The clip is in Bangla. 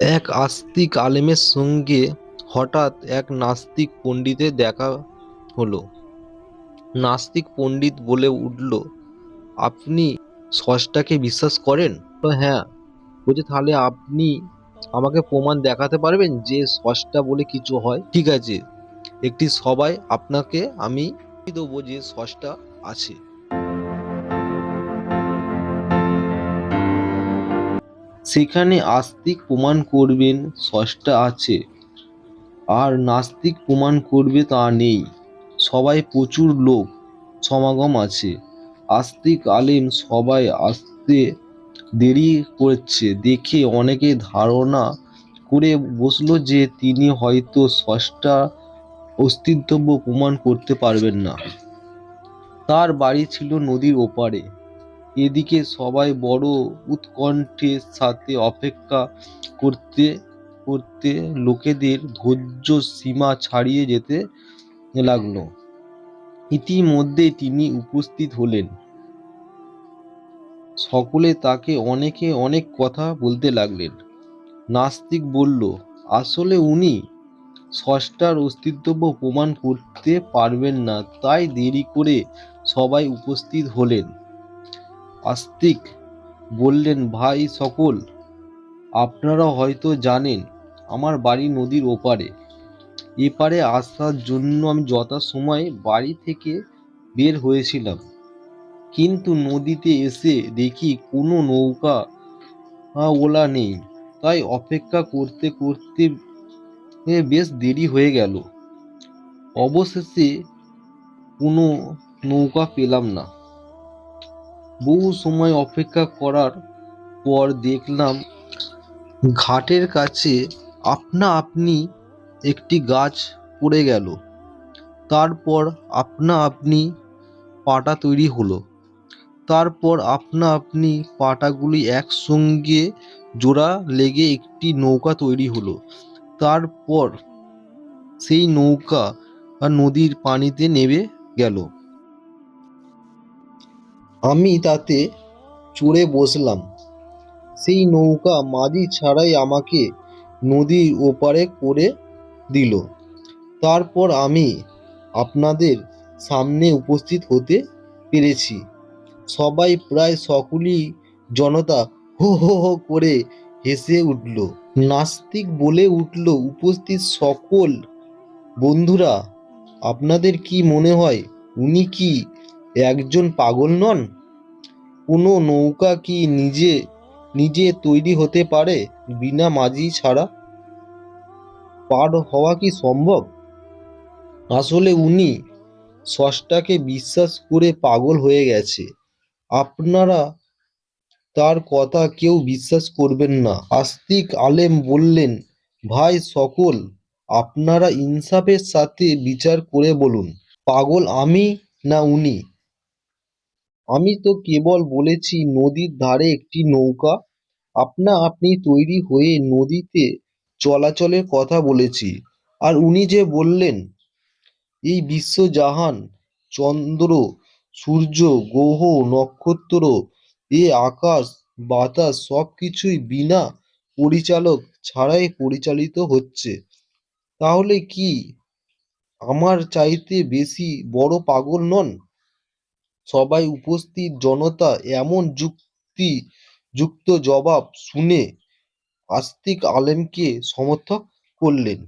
এক আস্তিক আলেমের সঙ্গে হঠাৎ এক নাস্তিক পণ্ডিতের দেখা হলো। নাস্তিক পণ্ডিত বলে উঠল, আপনি স্রষ্টাকে বিশ্বাস করেন? তো হ্যাঁ। বলছে, তাহলে আপনি আমাকে প্রমাণ দেখাতে পারবেন যে স্রষ্টা বলে কিছু হয়? ঠিক আছে, একটি সবাই আপনাকে আমি দেবো যে স্রষ্টা আছে। সেখানে আস্তিক প্রমাণ করবেন, স্রষ্টা আছে। আর নাস্তিক প্রমাণ করবে তা নেই। সবাই প্রচুর লোক, সমাগম আছে। আস্তিক আলেম সবাই আসতে দেরি করছে। দেখে অনেকে ধারণা করে বসল যে তিনি হয়তো স্রষ্টা অস্তিত্ব প্রমাণ করতে পারবেন না। তার বাড়ি ছিল নদীর ওপারে। এদিকে সবাই বড় উৎকণ্ঠের সাথে অপেক্ষা করতে করতে লোকেদের ধৈর্য সীমা ছাড়িয়ে যেতে লাগল। ইতিমধ্যে তিনি উপস্থিত হলেন। সকলে তাকে অনেকে অনেক কথা বলতে লাগলেন। নাস্তিক বলল, আসলে উনি স্রষ্টার অস্তিত্ব প্রমাণ করতে পারবেন না, তাই দেরি করে সবাই উপস্থিত হলেন। আস্তিক বললেন, ভাই সকল আপনারা হয়তো জানেন, আমার বাড়ি নদীর ওপারে। এপারে আসার জন্য আমি যথাসময়ে বাড়ি থেকে বের হয়েছিলাম। কিন্তু নদীতে এসে দেখি কোনো নৌকা ওলা নেই। তাই অপেক্ষা করতে করতে বেশ দেরি হয়ে গেল। অবশেষে কোনো নৌকা পেলাম না। বহু সময় অপেক্ষা করার পর দেখলাম ঘাটের কাছে আপনা আপনি একটি গাছ পড়ে গেল। তারপর আপনা আপনি পাটা তৈরি হলো। তারপর আপনা আপনি পাটাগুলি একসঙ্গে জোড়া লেগে একটি নৌকা তৈরি হলো। তারপর সেই নৌকা নদীর পানিতে নেমে গেল। আমি তাতে চড়ে বসলাম। সেই নৌকা মাঝি ছাড়াই আমাকে নদীর ওপারে করে দিল। তারপর আমি আপনাদের সামনে উপস্থিত হতে পেরেছি। সবাই প্রায় সকলই জনতা হো হো হো করে হেসে উঠল। নাস্তিক বলে উঠল উপস্থিত সকল বন্ধুরা, আপনাদের কি মনে হয় উনি কি একজন পাগল নন? কোনো নৌকা কি নিজে নিজে তৈরি হতে পারে বিনা মাঝি ছাড়া? পার হওয়া কি সম্ভব? আসলে উনি স্রষ্টাকে বিশ্বাস করে পাগল হয়ে গেছে। আপনারা তার কথা কেউ বিশ্বাস করবেন না। আস্তিক আলেম বললেন, ভাই সকল, আপনারা ইনসাফের সাথে বিচার করে বলুন, পাগল আমি না উনি? আমি তো কেবল বলেছি, নদীর ধারে একটি নৌকা। আপনা আপনি তৈরি হয়ে নদীতে চলাচলের কথা বলেছি। আর উনি যে বললেন, এই বিশ্বজাহান চন্দ্র, সূর্য, গ্রহ, নক্ষত্র, এ আকাশ, বাতাস সব কিছুই বিনা পরিচালক ছাড়াই পরিচালিত হচ্ছে। তাহলে কি আমার চাইতে বেশি বড় পাগল নন? সবাই উপস্থিত জনতা এমন যুক্তি যুক্ত জবাব শুনে আস্তিক আলেমকে সমর্থক করলেন।